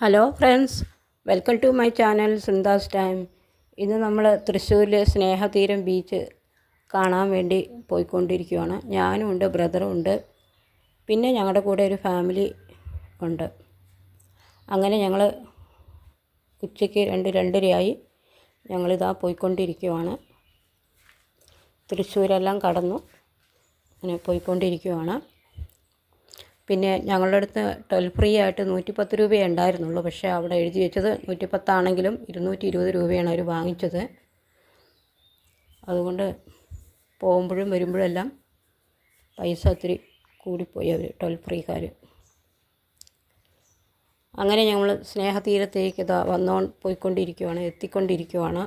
Hello friends welcome to my channel Sundas time ഇന്ന് നമ്മൾ തൃശ്ശൂരിലെ സ്നേഹതീരം ബീച്ച് കാണാൻ വേണ്ടി പോയിക്കൊണ്ടിരിക്കുകയാണ് ഞാനും ഉണ്ട് ബ്രദറും ഉണ്ട്. പിന്നെ ഞങ്ങളുടെ കൂടെ ഒരു ഫാമിലി ഉണ്ട്. അങ്ങനെ ഞങ്ങൾ ഉച്ചയ്ക്ക് രണ്ട് രണ്ടരയായി ഞങ്ങളിതാ പോയിക്കൊണ്ടിരിക്കുകയാണ് തൃശ്ശൂരെല്ലാം കടന്നു. അങ്ങനെ പോയിക്കൊണ്ടിരിക്കുകയാണ് പിന്നെ ഞങ്ങളുടെ അടുത്ത് ടോൽ ഫ്രീ ആയിട്ട് നൂറ്റിപ്പത്ത് രൂപയേ ഉണ്ടായിരുന്നുള്ളൂ. പക്ഷേ അവിടെ എഴുതി വെച്ചത് നൂറ്റിപ്പത്താണെങ്കിലും ഇരുന്നൂറ്റി ഇരുപത് രൂപയാണ് അവർ വാങ്ങിച്ചത്. അതുകൊണ്ട് പോകുമ്പോഴും വരുമ്പോഴെല്ലാം പൈസ ഒത്തിരി കൂടിപ്പോയി അവർ ടോൽ ഫ്രീക്കാർ അങ്ങനെ ഞങ്ങൾ സ്നേഹതീരത്തേക്ക് ഇതാ വന്നോ പോയിക്കൊണ്ടിരിക്കുവാണ് എത്തിക്കൊണ്ടിരിക്കുവാണ്.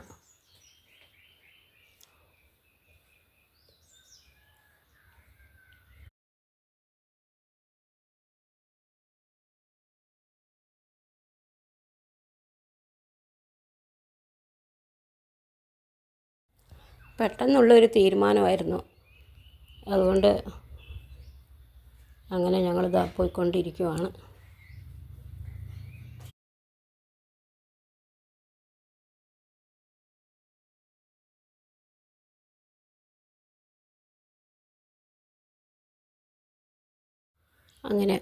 പെട്ടെന്നുള്ളൊരു തീരുമാനമായിരുന്നു. അതുകൊണ്ട് അങ്ങനെ ഞങ്ങളിതാ പോയിക്കൊണ്ടിരിക്കുവാണ്. അങ്ങനെ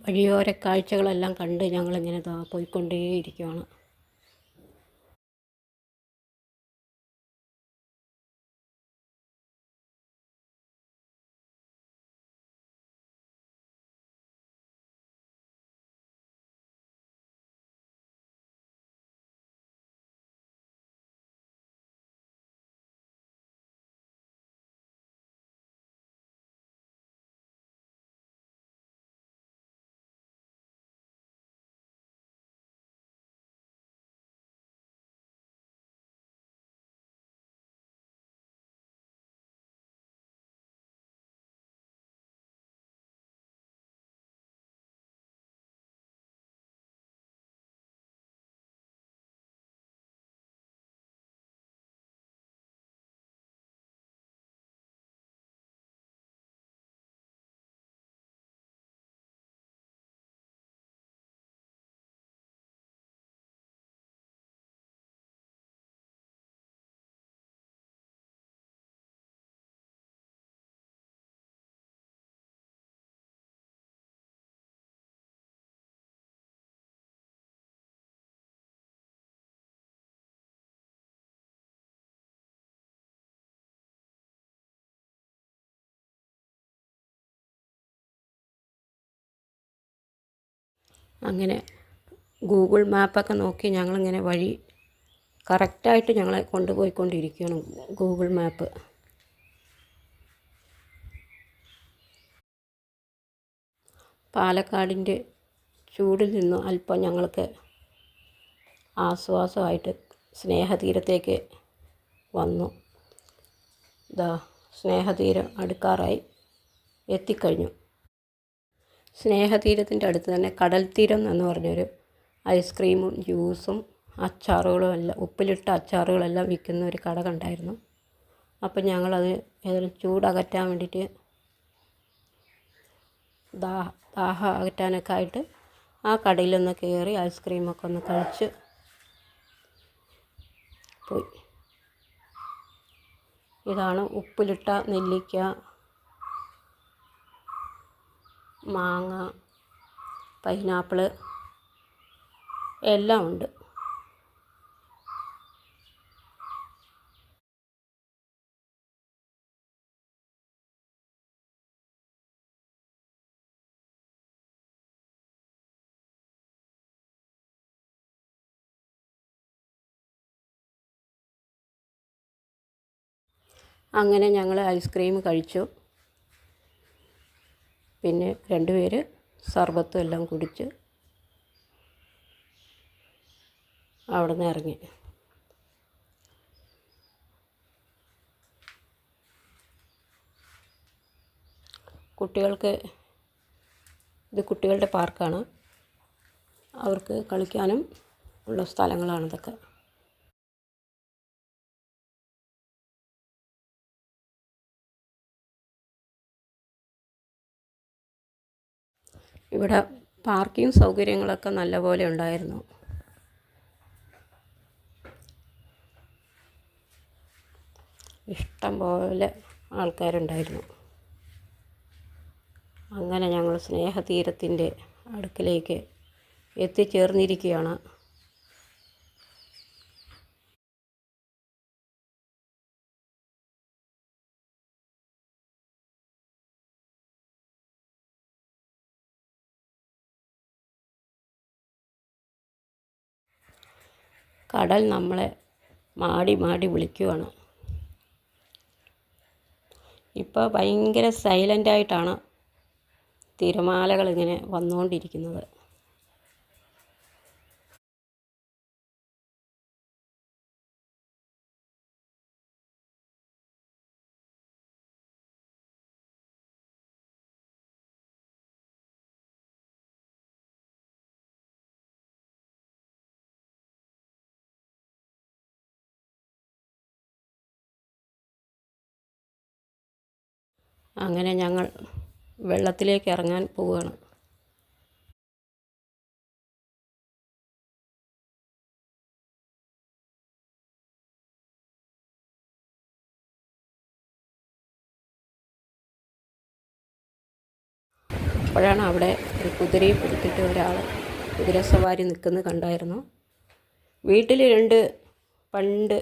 വഴിയോര കാഴ്ചകളെല്ലാം കണ്ട് ഞങ്ങളിങ്ങനെ ഇതാ അങ്ങനെ ഗൂഗിൾ മാപ്പൊക്കെ നോക്കി ഞങ്ങളിങ്ങനെ വഴി കറക്റ്റായിട്ട് ഞങ്ങളെ കൊണ്ടുപോയിക്കൊണ്ടിരിക്കുകയാണ് ഗൂഗിൾ മാപ്പ്. പാലക്കാടിന്റെ ചൂടിൽ നിന്നും അല്പം ഞങ്ങൾക്ക് ആശ്വാസമായിട്ട് സ്നേഹതീരത്തേക്ക് വന്നു. ഇതാ സ്നേഹതീരം അടുക്കാറായി എത്തിക്കഴിഞ്ഞു. സ്നേഹതീരത്തിന്റെ അടുത്ത് തന്നെ കടൽ തീരം എന്ന് പറഞ്ഞൊരു ഐസ്ക്രീമും ജ്യൂസും അച്ചാറുകളും എല്ലാം ഉപ്പിലിട്ട അച്ചാറുകളെല്ലാം വിൽക്കുന്ന ഒരു കട കണ്ടായിരുന്നു. അപ്പം ഞങ്ങളത് ഏതൊരു ചൂടകറ്റാൻ വേണ്ടിയിട്ട് ദാഹ ദാഹം അകറ്റാനൊക്കെ ആയിട്ട് ആ കടയിലൊന്ന് കയറി ഐസ്ക്രീമൊക്കെ ഒന്ന് കഴിച്ച് പോയി. ഇതാണ് ഉപ്പിലിട്ട നെല്ലിക്ക മാങ്ങ പൈനാപ്പിൾ എല്ലാം ഉണ്ട്. അങ്ങനെ ഞങ്ങൾ ഐസ്ക്രീം കഴിച്ചു. പിന്നെ രണ്ടുപേര് സർബത്തും എല്ലാം കുടിച്ച് അവിടെ നിന്ന് ഇറങ്ങി. കുട്ടികൾക്ക് ഇത് കുട്ടികളുടെ പാർക്കാണ്. അവർക്ക് കളിക്കാനും ഉള്ള സ്ഥലങ്ങളാണ് ഇതൊക്കെ. ഇവിടെ പാർക്കിംഗ് സൗകര്യങ്ങളൊക്കെ നല്ലപോലെ ഉണ്ടായിരുന്നു. ഇഷ്ടം പോലെ ആൾക്കാരുണ്ടായിരുന്നു. അങ്ങനെ ഞങ്ങൾ സ്നേഹതീരത്തിന്റെ അടുക്കിലേക്ക് എത്തിച്ചേർന്നിരിക്കുകയാണ്. കടൽ നമ്മളെ മാടി മാടി വിളിക്കുവാണ്. ഇപ്പോൾ ഭയങ്കര സൈലന്റായിട്ടാണ് തിരമാലകളിങ്ങനെ വന്നുകൊണ്ടിരിക്കുന്നത് അങ്ങനെ ഞങ്ങൾ വെള്ളത്തിലേക്ക് ഇറങ്ങാൻ പോവുകയാണ്. അപ്പോഴാണ് അവിടെ ഒരു കുതിരയെ പിടിച്ചിട്ട് ഒരാൾ കുതിര സവാരി നിൽക്കുന്നത് കണ്ടായിരുന്നു. വീട്ടിൽ രണ്ട് പണ്ട്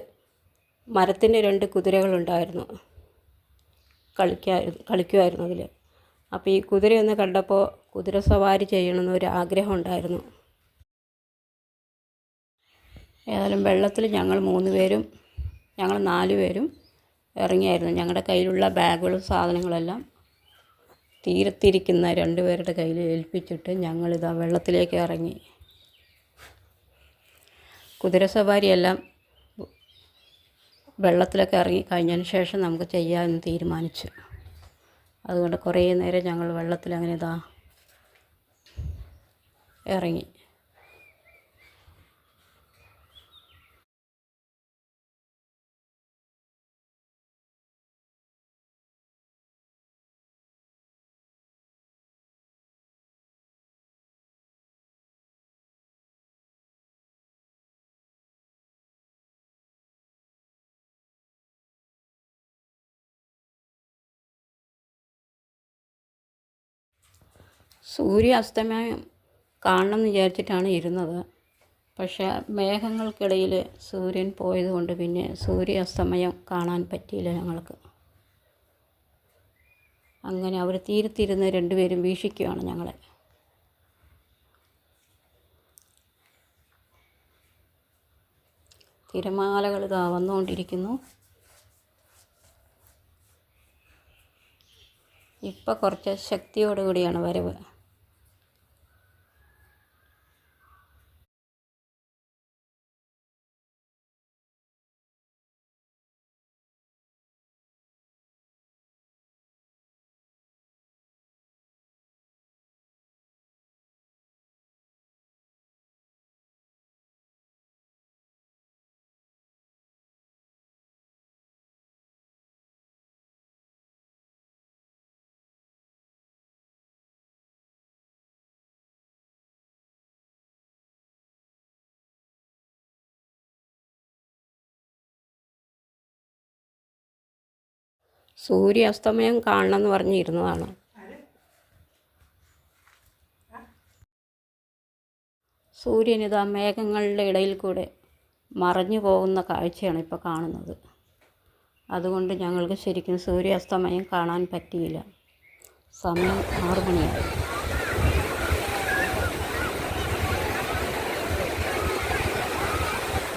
മരത്തിന്റെ രണ്ട് കുതിരകളുണ്ടായിരുന്നു കളിക്കാ കളിക്കുമായിരുന്നു അതിൽ അപ്പോൾ ഈ കുതിരയൊന്ന് കണ്ടപ്പോൾ കുതിര സവാരി ചെയ്യണമെന്ന് ഒരു ആഗ്രഹം ഉണ്ടായിരുന്നു. ഏതായാലും വെള്ളത്തിൽ ഞങ്ങൾ മൂന്ന് പേരും ഞങ്ങൾ നാല് പേരും ഇറങ്ങിയായിരുന്നു. ഞങ്ങളുടെ കയ്യിലുള്ള ബാഗുകളും സാധനങ്ങളെല്ലാം തീരത്തിരിക്കുന്ന രണ്ടുപേരുടെ കയ്യിൽ ഏൽപ്പിച്ചിട്ട് ഞങ്ങളിതാ വെള്ളത്തിലേക്ക് ഇറങ്ങി. കുതിരസവാരിയെല്ലാം വെള്ളത്തിലൊക്കെ ഇറങ്ങി കഴിഞ്ഞതിന് ശേഷം നമുക്ക് ചെയ്യാമെന്ന് തീരുമാനിച്ചു. അതുകൊണ്ട് കുറേ നേരം ഞങ്ങൾ വെള്ളത്തിലങ്ങനെ ഇതാ ഇറങ്ങി. സൂര്യാസ്തമയം കാണണം എന്ന് വിചാരിച്ചിട്ടാണ് ഇരുന്നത്. പക്ഷേ മേഘങ്ങൾക്കിടയിൽ സൂര്യൻ പോയതുകൊണ്ട് പിന്നെ സൂര്യ അസ്തമയം കാണാൻ പറ്റിയില്ല ഞങ്ങൾക്ക്. അങ്ങനെ അവർ തീരത്തിരുന്ന് രണ്ടുപേരും വീക്ഷിക്കുകയാണ് ഞങ്ങളെ. തിരമാലകൾ ഇതാ വന്നുകൊണ്ടിരിക്കുന്നു. ഇപ്പം കുറച്ച് ശക്തിയോടുകൂടിയാണ് വരവ്. സൂര്യാസ്തമയം കാണണം എന്ന് പറഞ്ഞിരുന്നതാണ് സൂര്യനിതാ മേഘങ്ങളുടെ ഇടയിൽ കൂടെ മറഞ്ഞു പോകുന്ന കാഴ്ചയാണ് ഇപ്പോൾ കാണുന്നത്. അതുകൊണ്ട് ഞങ്ങൾക്ക് ശരിക്കും സൂര്യാസ്തമയം കാണാൻ പറ്റിയില്ല. സമയം ആറ് മണിയായി.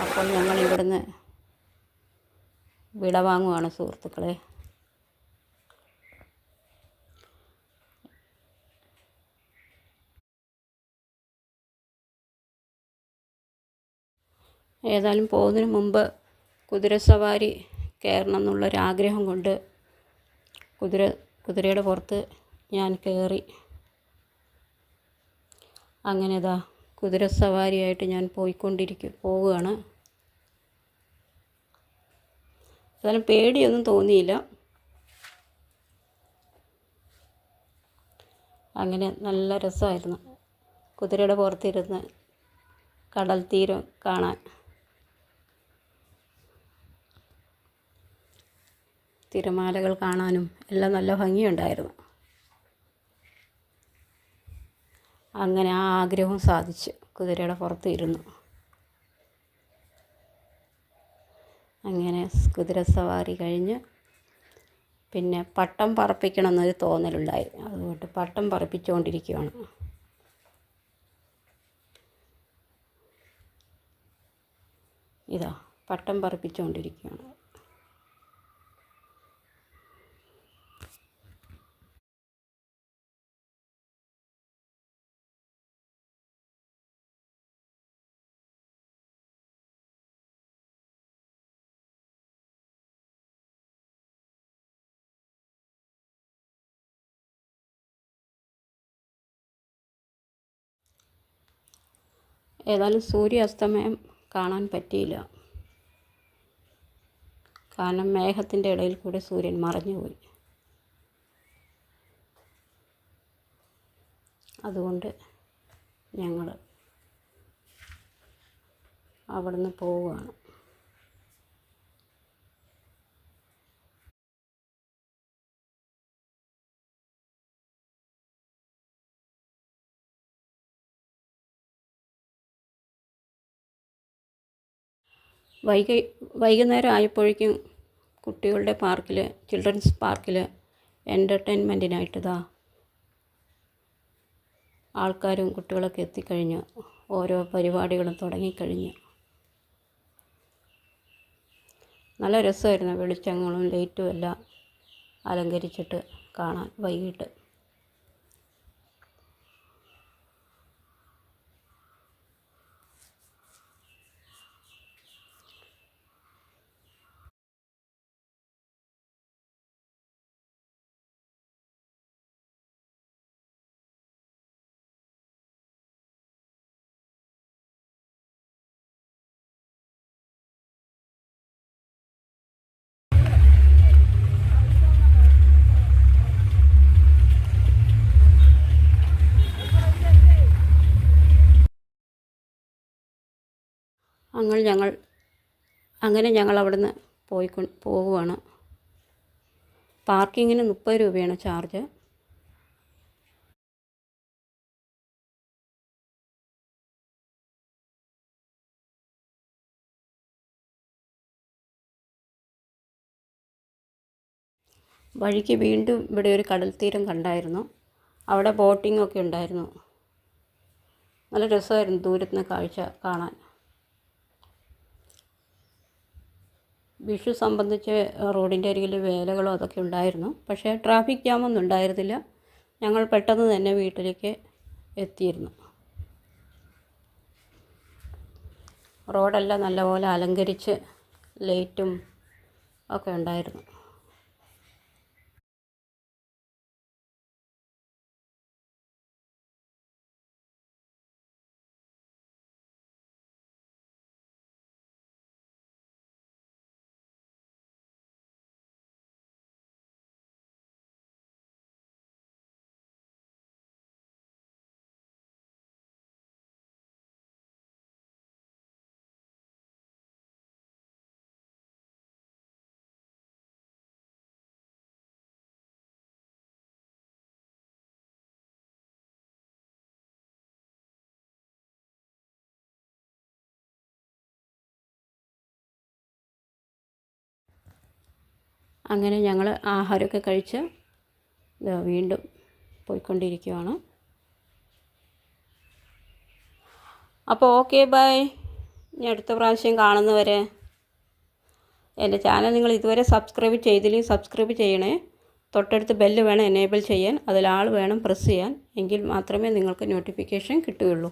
അപ്പോൾ ഞങ്ങൾ ഇവിടുന്ന് വിടവാങ്ങുവാണ് സുഹൃത്തുക്കളെ. ഏതായാലും പോകുന്നതിന് മുമ്പ് കുതിര സവാരി കയറണം എന്നുള്ളൊരാഗ്രഹം കൊണ്ട് കുതിര കുതിരയുടെ പുറത്ത് ഞാൻ കയറി. അങ്ങനെ ഇതാ കുതിര സവാരിയായിട്ട് ഞാൻ പോയിക്കൊണ്ടിരിക്കും പോവുകയാണ്. ഏതായാലും പേടിയൊന്നും തോന്നിയില്ല. അങ്ങനെ നല്ല രസമായിരുന്നു കുതിരയുടെ പുറത്തിരുന്ന് കടൽ തീരം കാണാൻ. തിരമാലകൾ കാണാനും എല്ലാം നല്ല ഭംഗിയുണ്ടായിരുന്നു. അങ്ങനെ ആ ആഗ്രഹവും സാധിച്ചു കുതിരയുടെ പുറത്ത് ഇരുന്നു. അങ്ങനെ കുതിര സവാരി കഴിഞ്ഞ് പിന്നെ പട്ടം പറപ്പിക്കണം എന്നൊരു തോന്നലുണ്ടായി അതുകൊണ്ട് പട്ടം പറപ്പിച്ചുകൊണ്ടിരിക്കുകയാണ് ഇതാ പട്ടം പറപ്പിച്ചുകൊണ്ടിരിക്കുകയാണ് ഏതായാലും സൂര്യാസ്തമയം കാണാൻ പറ്റിയില്ല. കാരണം മേഘത്തിന്റെ ഇടയിൽ കൂടെ സൂര്യൻ മറഞ്ഞുപോയി. അതുകൊണ്ട് ഞങ്ങൾ അവിടുന്ന് പോവുകയാണ്. വൈകി വൈകുന്നേരം ആയപ്പോഴേക്കും കുട്ടികളുടെ പാർക്കിൽ ചിൽഡ്രൻസ് പാർക്കിൽ എന്റർടൈൻമെന്റിനായിട്ട് ഇതാ ആൾക്കാരും കുട്ടികളൊക്കെ എത്തിക്കഴിഞ്ഞു. ഓരോ പരിപാടികളും തുടങ്ങിക്കഴിഞ്ഞു. നല്ല രസമായിരുന്നു വെളിച്ചങ്ങളും ലൈറ്റും എല്ലാം അലങ്കരിച്ചിട്ട് കാണാൻ വൈകിട്ട്. അങ്ങനെ ഞങ്ങൾ അങ്ങനെ ഞങ്ങൾ അവിടുന്ന് പോയി പോവുകയാണ് പാർക്കിങ്ങിന് മുപ്പത് രൂപയാണ് ചാർജ്. വഴിക്ക് വീണ്ടും ഇവിടെ ഒരു കടൽ തീരം കണ്ടായിരുന്നു. അവിടെ ബോട്ടിംഗ് ഒക്കെ ഉണ്ടായിരുന്നു. നല്ല രസമായിരുന്നു ദൂരത്തുനിന്ന് കാഴ്ച കാണാൻ. വിഷു സംബന്ധിച്ച് റോഡിന്റെ അരികിൽ വേലകളോ അതൊക്കെ ഉണ്ടായിരുന്നു. പക്ഷേ ട്രാഫിക് ജാമൊന്നും ഉണ്ടായിരുന്നില്ല. ഞങ്ങൾ പെട്ടെന്ന് തന്നെ വീട്ടിലേക്ക് എത്തിയിരുന്നു. റോഡെല്ലാം നല്ലപോലെ അലങ്കരിച്ച് ലൈറ്റും ഒക്കെ ഉണ്ടായിരുന്നു. അങ്ങനെ ഞങ്ങൾ ആഹാരമൊക്കെ കഴിച്ച് വീണ്ടും പോയിക്കൊണ്ടിരിക്കുകയാണ് അപ്പോൾ ഓക്കെ ബൈ. ഇനി അടുത്ത പ്രാവശ്യം കാണുന്നവരെ എന്റെ ചാനൽ നിങ്ങൾ ഇതുവരെ സബ്സ്ക്രൈബ് ചെയ്തില്ലെങ്കിൽ സബ്സ്ക്രൈബ് ചെയ്യണേ. തൊട്ടടുത്ത് ബെല്ല് വേണം എനേബിൾ ചെയ്യാൻ. അതിലാൾ വേണം പ്രസ് ചെയ്യാൻ. എങ്കിൽ മാത്രമേ നിങ്ങൾക്ക് നോട്ടിഫിക്കേഷൻ കിട്ടുകയുള്ളൂ.